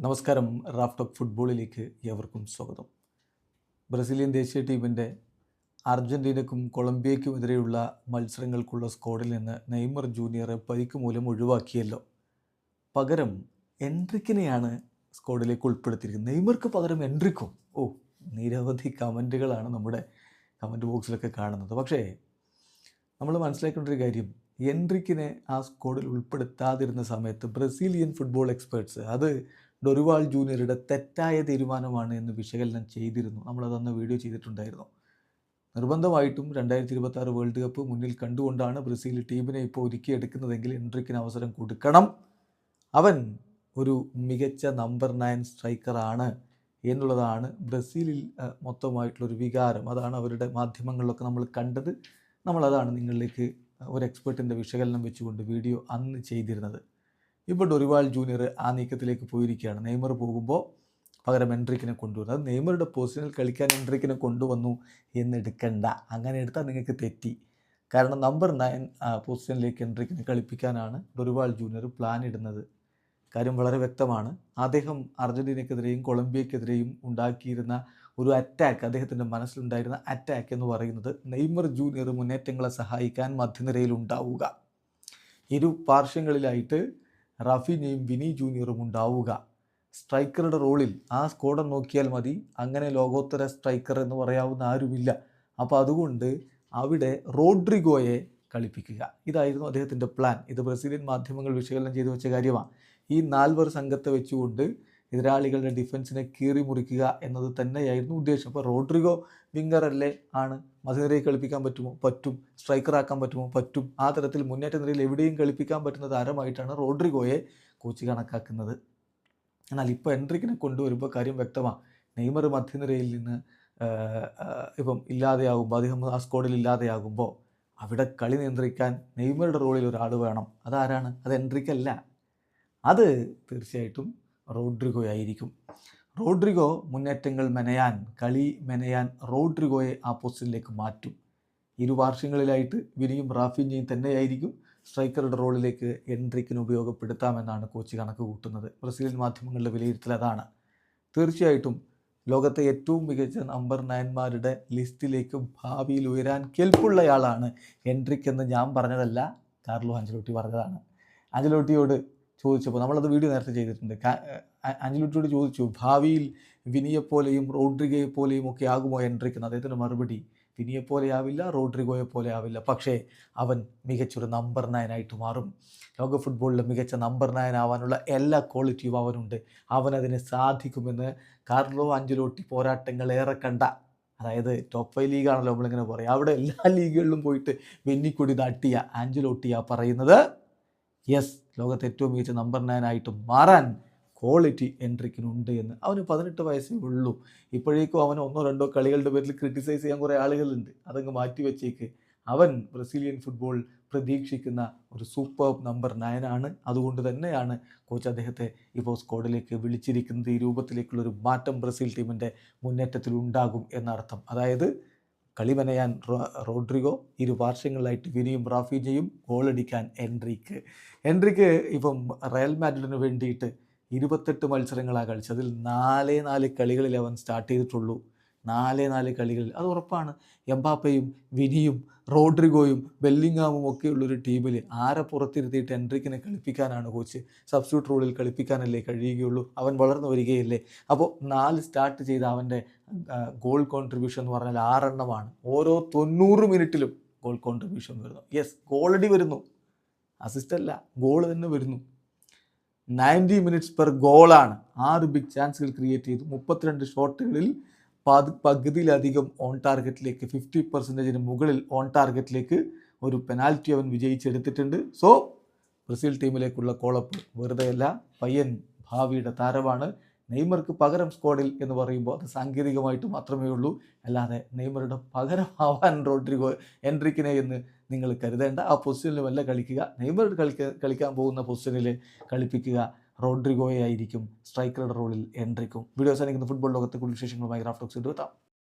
നമസ്കാരം. റാഫ്റ്റോക്ക് ഫുട്ബോളിലേക്ക് ഏവർക്കും സ്വാഗതം. ബ്രസീലിയൻ ദേശീയ ടീമിന്റെ അർജന്റീനക്കും കൊളംബിയയ്ക്കുമെതിരെയുള്ള മത്സരങ്ങൾക്കുള്ള സ്ക്വാഡിൽ നിന്ന് നെയ്മർ ജൂനിയറെ പരിക്ക് മൂലം ഒഴിവാക്കിയല്ലോ. പകരം എൻട്രിക്കിനെയാണ് സ്ക്വാഡിലേക്ക് ഉൾപ്പെടുത്തിയിരിക്കുന്നത്. നെയ്മർക്ക് പകരം എൻട്രിക്കോ. ഓ നിരവധി കമന്റുകളാണ് നമ്മുടെ കമന്റ് ബോക്സിലൊക്കെ കാണുന്നത്. പക്ഷേ നമ്മൾ മനസ്സിലാക്കേണ്ട ഒരു കാര്യം. എൻട്രിക്കിനെ ആ സ്ക്വാഡിൽ ഉൾപ്പെടുത്താതിരുന്ന സമയത്ത് ബ്രസീലിയൻ ഫുട്ബോൾ എക്സ്പേർട്സ് അത് ഡൊരുവാൾ ജൂനിയറുടെ തെറ്റായ തീരുമാനമാണ് എന്ന് വിശകലനം ചെയ്തിരുന്നു. നമ്മളത് അന്ന് വീഡിയോ ചെയ്തിട്ടുണ്ടായിരുന്നു. നിർബന്ധമായിട്ടും രണ്ടായിരത്തി ഇരുപത്തി വേൾഡ് കപ്പ് മുന്നിൽ കണ്ടുകൊണ്ടാണ് ബ്രസീൽ ടീമിനെ ഇപ്പോൾ ഒരുക്കിയെടുക്കുന്നതെങ്കിൽ എൻട്രിക്കിന് അവസരം കൊടുക്കണം. അവൻ ഒരു മികച്ച നമ്പർ നയൻ സ്ട്രൈക്കറാണ് എന്നുള്ളതാണ് ബ്രസീലിൽ മൊത്തമായിട്ടുള്ളൊരു വികാരം. അതാണ് അവരുടെ മാധ്യമങ്ങളിലൊക്കെ നമ്മൾ കണ്ടത്. നമ്മളതാണ് നിങ്ങളിലേക്ക് ഒരു എക്സ്പേർട്ടിന്റെ വിശകലനം വെച്ചുകൊണ്ട് വീഡിയോ അന്ന് ചെയ്തിരുന്നത്. ഇപ്പോൾ ഡൊറിവാൾ ജൂനിയർ ആ നീക്കത്തിലേക്ക് പോയിരിക്കുകയാണ്. നെയ്മർ പോകുമ്പോൾ പകരം എൻട്രിക്കിനെ കൊണ്ടുവരുന്നത്. നെയ്മറുടെ പൊസിഷനിൽ കളിക്കാൻ എൻട്രിക്കിനെ കൊണ്ടുവന്നു എന്നെടുക്കണ്ട അങ്ങനെ എടുത്താൽ നിങ്ങൾക്ക് തെറ്റി. കാരണം നമ്പർ നയൻ പൊസിഷനിലേക്ക് എൻട്രിക്കിനെ കളിപ്പിക്കാനാണ് ഡൊറിവാൾ ജൂനിയർ പ്ലാൻ ഇടുന്നത്. കാര്യം വളരെ വ്യക്തമാണ്. അദ്ദേഹം അർജന്റീനയ്ക്കെതിരെയും കൊളംബിയക്കെതിരെയും ഉണ്ടാക്കിയിരുന്ന ഒരു അറ്റാക്ക് അദ്ദേഹത്തിന്റെ മനസ്സിലുണ്ടായിരുന്ന അറ്റാക്ക് എന്ന് പറയുന്നത് നെയ്മർ ജൂനിയർ മുന്നേറ്റങ്ങളെ സഹായിക്കാൻ മധ്യനിരയിൽ ഉണ്ടാവുക. ഇരു പാർശ്വങ്ങളിലായിട്ട് റഫീനയും വിനി ജൂനിയറും ഉണ്ടാവുക. സ്ട്രൈക്കറുടെ റോളിൽ ആ സ്കോഡർ നോക്കിയാൽ മതി. അങ്ങനെ ലോകോത്തര സ്ട്രൈക്കർ എന്ന് പറയാവുന്ന ആരുമില്ല. അപ്പോൾ അതുകൊണ്ട് അവിടെ റോഡ്രിഗോയെ കളിപ്പിക്കുക. ഇതായിരുന്നു അദ്ദേഹത്തിന്റെ പ്ലാൻ. ഇത് ബ്രസീലിയൻ മാധ്യമങ്ങൾ വിശകലനം ചെയ്തു വെച്ച കാര്യമാണ്. ഈ നാൽവർ സംഘത്തെ വെച്ചുകൊണ്ട് എതിരാളികളുടെ ഡിഫൻസിനെ കീറി മുറിക്കുക എന്നത് തന്നെയായിരുന്നു ഉദ്ദേശം. അപ്പോൾ റോഡ്രിഗോ വിംഗർ അല്ലേ ആണ് മധുരയെ കളിപ്പിക്കാൻ പറ്റുമോ? പറ്റും. സ്ട്രൈക്കറാക്കാൻ പറ്റുമോ? പറ്റും. ആ തരത്തിൽ മുന്നേറ്റ നിരയിൽ എവിടെയും കളിപ്പിക്കാൻ പറ്റുന്ന താരമായിട്ടാണ് റോഡ്രിഗോയെ കോച്ച് കണക്കാക്കുന്നത്. എന്നാൽ ഇപ്പോൾ എൻട്രിക്കിനെ കൊണ്ടുവരുമ്പോൾ കാര്യം വ്യക്തമാണ് നെയ്മർ മധ്യനിരയിൽ നിന്ന് ഇപ്പം ഇല്ലാതെയാകുമ്പോൾ അദ്ദേഹം ആ സ്ക്വാഡിൽ ഇല്ലാതെയാകുമ്പോൾ അവിടെ കളി നിയന്ത്രിക്കാൻ നെയ്മറുടെ റോളിൽ ഒരാൾ വേണം. അതാരാണ്? അത് എൻട്രിക്കല്ല. അത് തീർച്ചയായിട്ടും റോഡ്രിഗോ ആയിരിക്കും. റോഡ്രിഗോ മുന്നേറ്റങ്ങൾ മെനയാൻ കളി മെനയാൻ റോഡ്രിഗോയെ ആ പോസ്റ്റിലേക്ക് മാറ്റും. ഇരു വാർഷികങ്ങളിലായിട്ട് വിനിയും റാഫിഞ്ഞയും തന്നെയായിരിക്കും സ്ട്രൈക്കറുടെ റോളിലേക്ക് എൻട്രിക്കിന് ഉപയോഗപ്പെടുത്താമെന്നാണ് കോച്ച് കണക്ക് കൂട്ടുന്നത്. ബ്രസീലിയൻ മാധ്യമങ്ങളുടെ വിലയിരുത്തൽ അതാണ്. തീർച്ചയായിട്ടും ലോകത്തെ ഏറ്റവും മികച്ച നമ്പർ നയന്മാരുടെ ലിസ്റ്റിലേക്ക് ഭാവിയിൽ ഉയരാൻ കെൽപ്പുള്ളയാളാണ് എൻട്രിക്ക് എന്ന് ഞാൻ പറഞ്ഞതല്ല കാർലോ അഞ്ചലോട്ടി പറഞ്ഞതാണ്. അഞ്ചലോട്ടിയോട് ചോദിച്ചപ്പോൾ നമ്മളത് വീഡിയോ നേരത്തെ ചെയ്തിട്ടുണ്ട്. കാ- അ- അഞ്ചലോട്ടിയോട് ചോദിച്ചു ഭാവിയിൽ വിനിയെപ്പോലെയും റോഡ്രിഗയെ പോലെയും ഒക്കെ ആകുമോ? എൻട്രിക്കുന്ന അദ്ദേഹത്തിന്റെ മറുപടി വിനിയെപ്പോലെ ആവില്ല റോഡ്രിഗോയെ പോലെ ആവില്ല. പക്ഷേ അവൻ മികച്ചൊരു നമ്പർ നയനായിട്ട് മാറും. ലോക ഫുട്ബോളിലെ മികച്ച നമ്പർ നയൻ ആവാനുള്ള എല്ലാ ക്വാളിറ്റിയും അവനുണ്ട്. അവനതിന് സാധിക്കുമെന്ന് കാർലോ അഞ്ചലോട്ടി പോരാട്ടങ്ങൾ ഏറെ കണ്ട അതായത് ടോപ്പ് ഫൈവ് ലീഗാണല്ലോ നമ്മളിങ്ങനെ പറയും അവിടെ എല്ലാ ലീഗുകളിലും പോയിട്ട് വെന്നിക്കൊടി നാട്ടിയ ആഞ്ചലോട്ടിയ പറയുന്നത്. യെസ് ലോകത്തെ ഏറ്റവും മികച്ച നമ്പർ നയനായിട്ട് മാറാൻ ക്വാളിറ്റി എൻട്രിക്കിനുണ്ട് എന്ന്. അവന് പതിനെട്ട് വയസ്സേ ഉള്ളൂ. ഇപ്പോഴേക്കും അവന് ഒന്നോ രണ്ടോ കളികളുടെ പേരിൽ ക്രിട്ടിസൈസ് ചെയ്യാൻ കുറേ ആളുകളുണ്ട്. അതങ്ങ് മാറ്റി വെച്ചേക്ക്. അവൻ ബ്രസീലിയൻ ഫുട്ബോൾ പ്രതീക്ഷിക്കുന്ന ഒരു സൂപ്പർ നമ്പർ നയനാണ് അതുകൊണ്ട് തന്നെയാണ് കോച്ച് അദ്ദേഹത്തെ ഇപ്പോൾ സ്ക്വാഡിലേക്ക് വിളിച്ചിരിക്കുന്നത്. ഈ രൂപത്തിലേക്കുള്ളൊരു മാറ്റം ബ്രസീൽ ടീമിന്റെ മുന്നേറ്റത്തിൽ ഉണ്ടാകും എന്നർത്ഥം. അതായത് കളി മെനയാൻ റോ- റോഡ്രിഗോ ഇരു പാർശ്വങ്ങളിലായിട്ട് വിനിയും റാഫീജയും ഗോളടിക്കാൻ എൻട്രിക്ക്. എൻട്രിക്ക് ഇപ്പം റയൽ മാഡ്രിഡിന് വേണ്ടിയിട്ട് ഇരുപത്തെട്ട് മത്സരങ്ങളാണ് കളിച്ചത്. അതിൽ നാലേ നാല് കളികളിൽ അവൻ സ്റ്റാർട്ട് ചെയ്തിട്ടുള്ളൂ. നാലേ നാല് കളികളിൽ. അത് ഉറപ്പാണ്. എംബാപ്പയും വിനിയും റോഡ്രിഗോയും ബെല്ലിങ്ങാമും ഒക്കെയുള്ളൊരു ടീമിൽ ആരെ പുറത്തിരുത്തിയിട്ട് എൻട്രിക്കിനെ കളിപ്പിക്കാനാണ് കോച്ച്? സബ്സ്റ്റിറ്റ്യൂട്ട് റോളിൽ കളിപ്പിക്കാനല്ലേ കഴിയുകയുള്ളൂ. അവൻ വളർന്നു വരികയല്ലേ. അപ്പോൾ നാല് സ്റ്റാർട്ട് ചെയ്ത അവന്റെ ഗോൾ കോൺട്രിബ്യൂഷൻ എന്ന് പറഞ്ഞാൽ ആറെണ്ണമാണ്. ഓരോ തൊണ്ണൂറ് മിനിറ്റിലും ഗോൾ കോൺട്രിബ്യൂഷൻ വരുന്നു. യെസ് ഗോളടി വരുന്നു. അസിസ്റ്റ് അല്ല ഗോൾ തന്നെ വരുന്നു. നയന്റി മിനിറ്റ്സ് പെർ ഗോളാണ് ആറ് ബിഗ് ചാൻസുകൾ ക്രിയേറ്റ് ചെയ്തു. മുപ്പത്തിരണ്ട് ഷോട്ടുകളിൽ പത് പകുതിയിലധികം ഓൺ ടാർഗറ്റിലേക്ക് ഫിഫ്റ്റി പെർസെന്റേജിന് മുകളിൽ ഓൺ ടാർഗറ്റിലേക്ക് ഒരു പെനാൽറ്റി അവൻ വിജയിച്ചെടുത്തിട്ടുണ്ട്. സോ ബ്രസീൽ ടീമിലേക്കുള്ള കോളപ്പ് വെറുതെയല്ല പയ്യൻ ഭാവിയുടെ താരമാണ്. നെയ്മർക്ക് പകരം സ്ക്വാഡിൽ എന്ന് പറയുമ്പോൾ അത് സാങ്കേതികമായിട്ട് മാത്രമേ ഉള്ളൂ. അല്ലാതെ നെയ്മറുടെ പകരമാവാൻ റോഡ്രിഗോ എൻട്രിക്കിനെ എന്ന് നിങ്ങൾ കരുതേണ്ട. ആ പൊസിഷനിൽ വല്ല കളിക്കുക. നെയ്മർ കളിക്ക കളിക്കാൻ പോകുന്ന പൊസിഷനിൽ കളിപ്പിക്കുക. റോഡ്രിഗോയെ ആയിരിക്കും സ്ട്രൈക്കറുടെ റോളിൽ എൻട്രിക്കും. വീഡിയോ സാധിക്കുന്ന ഫുട്ബോൾ ലോകത്തെ കൂടുതൽ വിശേഷങ്ങളുമായി ഗ്രാഫ്റ്റോക്സ് എടുത്താം